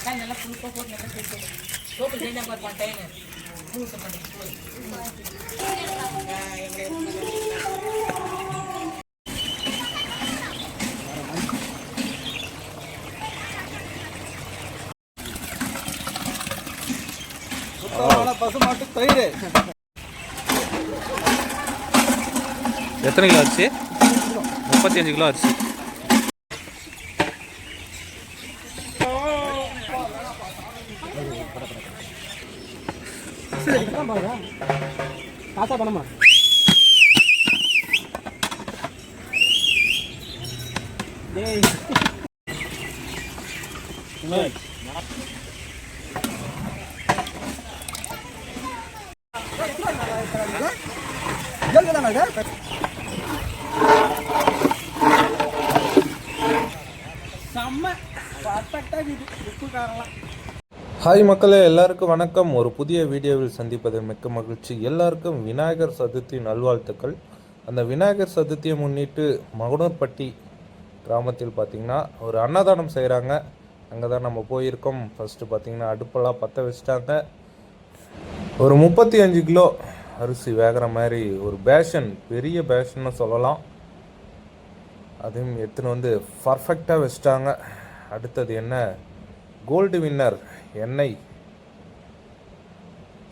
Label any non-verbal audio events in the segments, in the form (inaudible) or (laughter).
தக்காளி நல்லா புளிப்பாக போட்டு நல்லா சேர்த்து சோப்பு செய்ய பாரு பண்ணிட்டேன்னு பூசை பண்ணி போய் சுத்தமான பசுமாட்டு தயிர். எத்தனை கிலோ அரிசி முப்பத்தி அஞ்சு கிலோ அரிசி காசா பணமா டேய் செம்ம பர்ஃபெக்டாக இது உப்பு காரம்லாம் ஹாய் மக்களே எல்லாருக்கும் வணக்கம். ஒரு புதிய வீடியோவில் சந்திப்பதில் மிக்க மகிழ்ச்சி. எல்லாருக்கும் விநாயகர் சதுர்த்தி நல்வாழ்த்துக்கள். அந்த விநாயகர் சதுர்த்தியை முன்னிட்டு மகுனூர்பட்டி கிராமத்தில் பார்த்திங்கன்னா ஒரு அன்னதானம் செய்கிறாங்க. அங்கே தான் நம்ம போயிருக்கோம். ஃபஸ்ட்டு பார்த்திங்கன்னா அடுப்பெல்லாம் பற்ற வச்சுட்டாங்க. ஒரு முப்பத்தி அஞ்சு கிலோ அரிசி வேகிற மாதிரி ஒரு பேஷன் பெரிய பேஷன்னு சொல்லலாம். அதையும் எடுத்துன்னு வந்து பர்ஃபெக்டாக வச்சுட்டாங்க. அடுத்தது என்ன? கோல்டு வின்னர் எண்ணெய்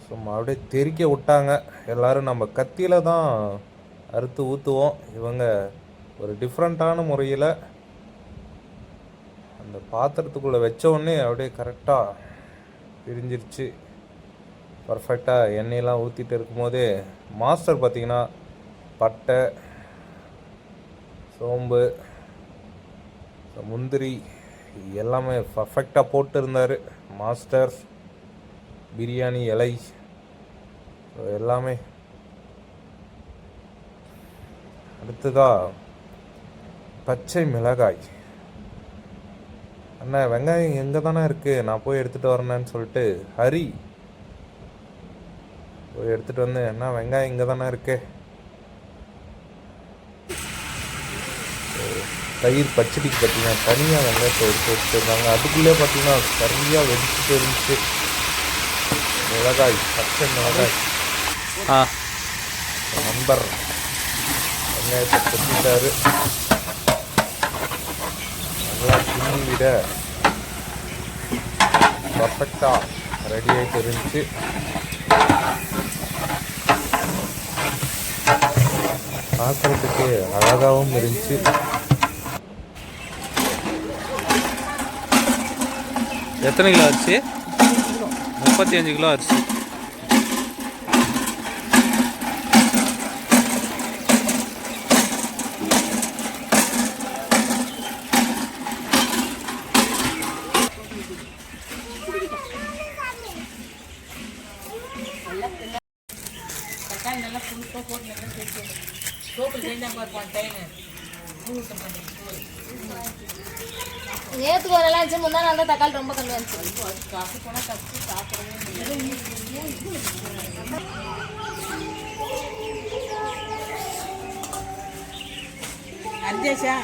சும்மா அப்படியே தெறிக்க விட்டாங்க. எல்லோரும் நம்ம கத்தியில் தான் அறுத்து ஊற்றுவோம் இவங்க ஒரு டிஃப்ரெண்ட்டான முறையில் அந்த பாத்திரத்துக்குள்ளே வச்சோடனே அப்படியே கரெக்டாக பிரிஞ்சிருச்சு. பர்ஃபெக்டாக எண்ணெயெலாம் ஊற்றிட்டு இருக்கும்போதே மாஸ்டர் பார்த்திங்கன்னா பட்டை சோம்பு முந்திரி எல்லாமே பர்ஃபெக்டாக போட்டிருந்தார். மாஸ்டர் பிரியாணி இலை எல்லாமே. அடுத்ததா பச்சை மிளகாய். அண்ணா வெங்காயம் எங்கே தானே இருக்குது நான் போய் எடுத்துகிட்டு வரேன்னு சொல்லிட்டு ஹரி போய் எடுத்துகிட்டு வந்தேன் அண்ணா வெங்காயம் இங்கே தானே இருக்குது தயிர் பச்சடிக்கு பார்த்தீங்கன்னா தனியாக வெங்காயத்தை எடுத்து வச்சுருந்தாங்க. அதுக்குள்ளே பார்த்தீங்கன்னா சரியாக வெடிச்சுட்டு இருந்துச்சு. மிளகாய் பச்சை மிளகாய். ஆ. நண்பர் வெங்காயத்தை கொத்திட்டாரு நல்லா கிண்டி விட பர்ஃபெக்டாக ரெடி ஆகிட்டு இருந்துச்சு. பார்க்குறதுக்கு அழகாகவும் இருந்துச்சு. எத்தனை கிலோ அரிசி முப்பத்தி அஞ்சு கிலோ அரிசி தக்காளி நல்லா புளிப்பாக போட்டு நேற்றுக்கு ஒரு எல்லாம் இருந்துச்சு முந்தா நாள் தான் தக்காளி ரொம்ப கம்மியாக இருந்துச்சு. அர்ஜேஷா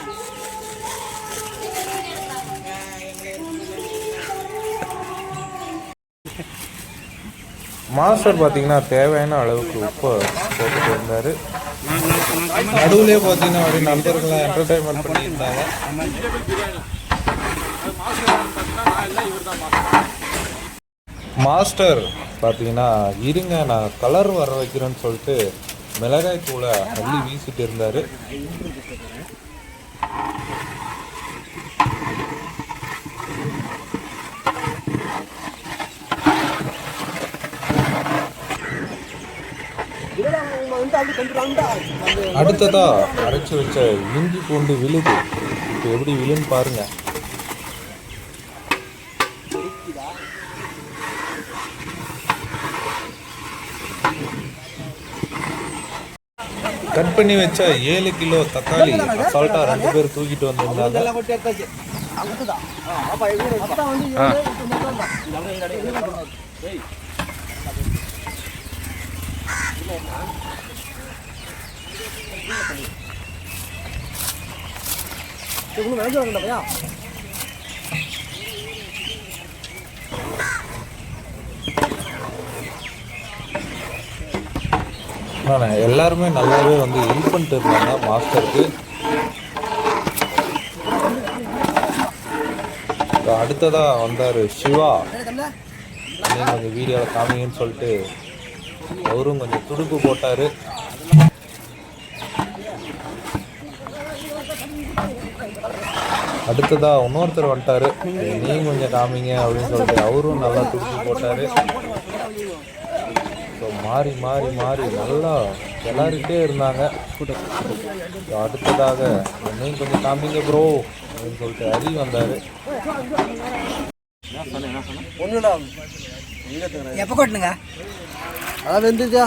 மாஸ்டர் பார்த்தீங்கன்னா தேவையான அளவுக்கு உப்பு போட்டுட்டு இருந்தார். நடுவுலேயே பார்த்தீங்கன்னா அப்படியே நண்பர்களை என்டர்டைன்மெண்ட் பண்ணியிருந்தாங்க மாஸ்டர் பார்த்தீங்கன்னா இருங்க நான் கலர் வர வைக்கிறேன்னு சொல்லிட்டு மிளகாய் தூளை அள்ளி வீசிட்டு இருந்தார். அடுத்ததா அரைச்சி வச்ச இஞ்சி பூண்டு விழுது. இப்போ எப்படி விழுன்னு பாருங்க. கட் பண்ணி வச்ச ஏழு கிலோ தக்காளி அசால்ட்டாக ரெண்டு பேர் தூக்கிட்டு வந்திருந்தாங்க. எல்லாம் போட்டு எடுத்தாச்சு ஆனால் எல்லாருமே நல்லாவே வந்து ஹெல்ப் பண்ணிட்டு இருந்தாங்க மாஸ்டருக்கு. இப்போ அடுத்ததாக வந்தார் சிவா. நீங்கள் கொஞ்சம் வீடியோவில் காமிங்கன்னு சொல்லிட்டு அவரும் கொஞ்சம் துடுப்பு போட்டார். அடுத்ததாக இன்னொருத்தர் வந்துட்டாரு. நீயும் கொஞ்சம் காமிங்க அப்படின்னு சொல்லிட்டு அவரும் நல்லா துடுப்பு போட்டார். மாறி மாறி மாறி நல்லா விளாடிட்டே இருந்தாங்க. அடுத்ததாக என்னையும் கொஞ்சம் காமிங்க ப்ரோ அப்படின்னு சொல்லிட்டு ஹரி வந்தார். ஒண்ணுடா எப்போ கொட்டணுங்க அதான் வெந்துச்சா?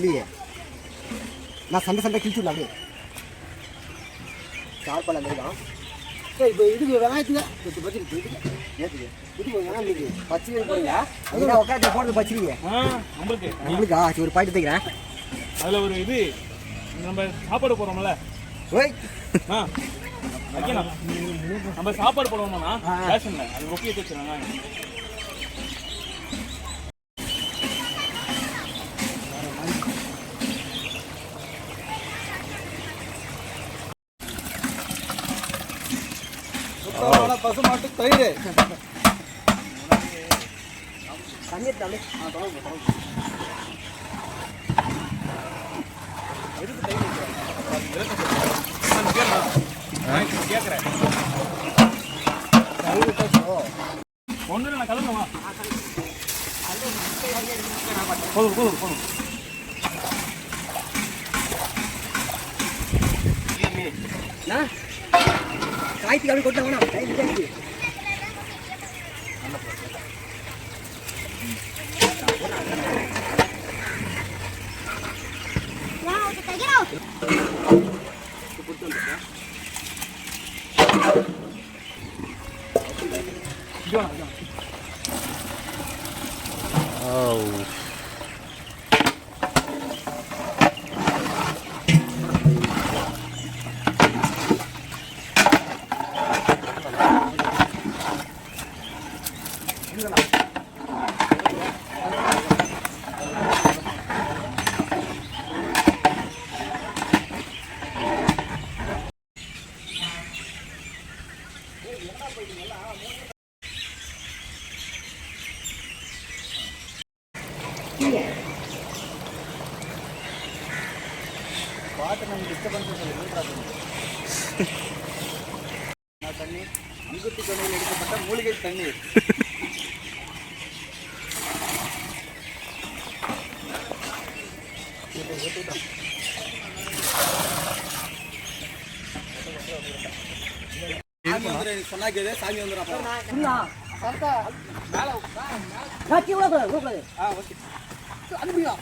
இல்லையே நான் சண்டை சண்டை கிழிச்சுடல அப்படியே. சார்பால் அந்த இருக்கான் சரி இப்போ இதுக்கு வெங்காயத்துக்கு இது பச்சை இதுக்கு. நேற்றுக்கு இதுக்கு வெங்காயம் இருக்கு பச்சை போடுங்க அதுதான் உட்காந்து போடுறது பச்சரிங்க நம்மளுக்கு. உங்களுக்கா சரி ஒரு பாயிண்ட் தைக்கிறேன் அதில் ஒரு இது நம்ம சாப்பாடு போடுறோம்ல. ஓய். ஆ நம்ம சாப்பாடு போடுவோம்னா ரேஷன்ல. அது ரொக்கி எடுத்து வச்சுருவாங்க பசு மாட்டு தயிர் தண்ணி தண்ணி கேட்குறேன் ஒன்று நான் கலந்துமா போதும் போதும் போதும் காய்ச்சி அப்படி Get out! வேணாம் காய்ச்சி காய்ச்சி தண்ணி அங்குத்தி கொண்டையில் எடுக்கப்பட்ட மூலிகை தண்ணீர் சொன்னாக்கு சாமி வந்துடும் Ăn được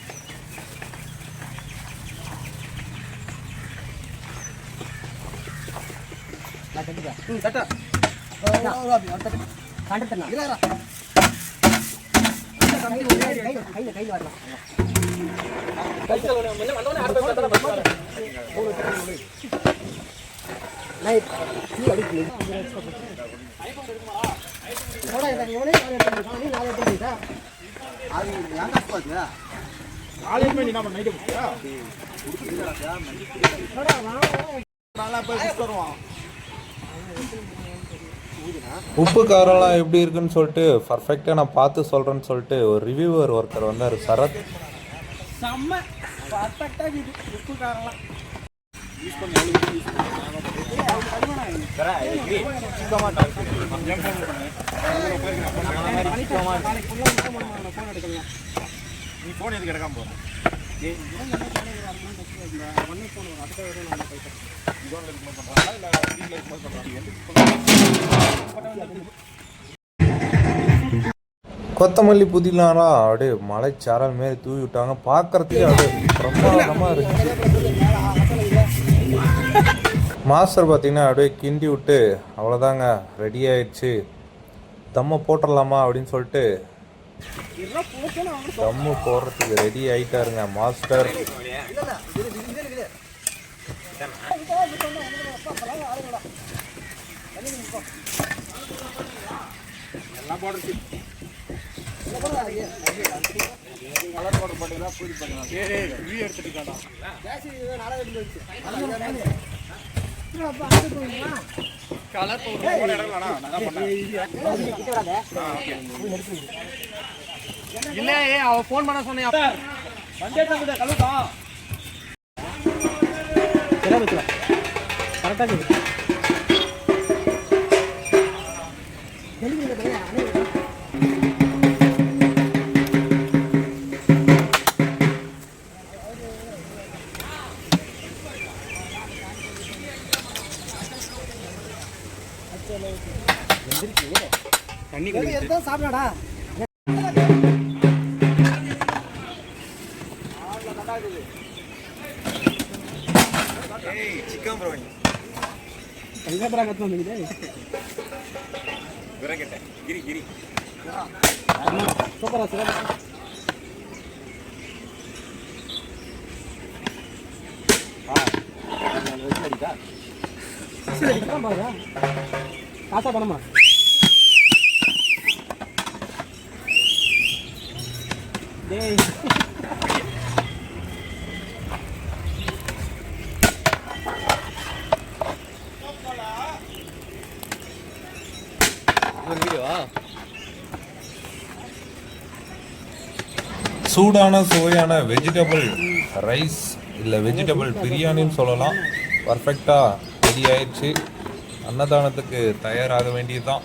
ம் கட்டு கண்டுத்துனா இல்லை கையில் கையில் கையில் வரலாம் அடிக்கிறேன் என்ன பண்ண நைட்டு உப்பு காரம்லாம் எப்படி இருக்குன்னு சொல்லிட்டு பர்ஃபெக்டாக நான் பார்த்து சொல்கிறேன்னு சொல்லிட்டு ஒரு ரிவ்யூவர் ஒருத்தர் வந்தார் சரத். செம்ம பர்ஃபெக்டாக உப்பு காரெல்லாம் நீ போன் எதுக்கு எடுக்காம போற கொத்தமல்லி புதினாரா? அப்படியே மலைச்சாரல் மாரி தூவி விட்டாங்க. பார்க்கறதுக்கே அப்படியே பிரமாதமாக இருந்துச்சு. மாஸ்டர் பார்த்தீங்கன்னா அப்படியே கிண்டி விட்டு அவ்வளோதாங்க ரெடி ஆயிடுச்சு. தம்மை போட்டுடலாமா? அப்படின்னு சொல்லிட்டு தம்மு போடுறதுக்கு ரெடி ஆயிட்டாருங்க மாஸ்டர். இல்ல ஏ அவ ஃபோன் பண்ண சொன்னேன் வந்தே தங்குதே கழுவுதா கரெக்டா இருக்குது தண்ணி குடி எடுத்தா சாப்பிடாடா அதுக்கப்புறம் கத்து வந்துக்குது சூப்பரா சிறப்பு காசா பணமா? டேய் (laughs) சூடான சுவையான வெஜிடபிள் ரைஸ் இல்லை வெஜிடபிள் பிரியாணின்னு சொல்லலாம். பர்ஃபெக்டாக ரெடி ஆயிடுச்சு. அன்னதானத்துக்கு தயாராக வேண்டியதுதான்.